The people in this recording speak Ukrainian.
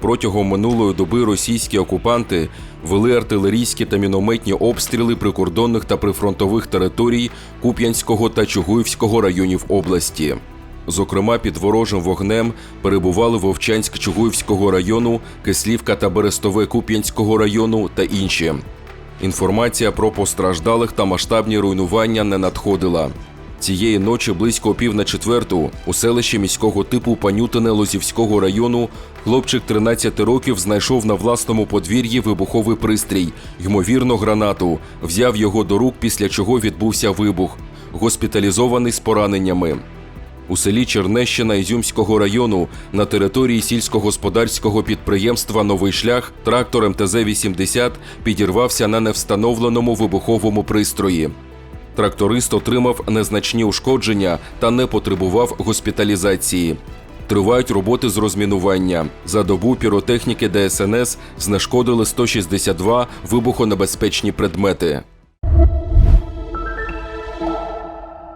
Протягом минулої доби російські окупанти вели артилерійські та мінометні обстріли прикордонних та прифронтових територій Куп'янського та Чугуївського районів області. Зокрема, під ворожим вогнем перебували Вовчанськ Чугуївського району, Кислівка та Берестове Куп'янського району та інші. Інформація про постраждалих та масштабні руйнування не надходила. Цієї ночі близько пів на четверту у селищі міського типу Панютине Лозівського району хлопчик 13 років знайшов на власному подвір'ї вибуховий пристрій, ймовірно, гранату. Взяв його до рук, після чого відбувся вибух. Госпіталізований з пораненнями. У селі Чернещина Ізюмського району на території сільськогосподарського підприємства Новий шлях трактор МТЗ-80 підірвався на невстановленому вибуховому пристрої. Тракторист отримав незначні ушкодження та не потребував госпіталізації. Тривають роботи з розмінування. За добу піротехніки ДСНС знешкодили 162 вибухонебезпечні предмети.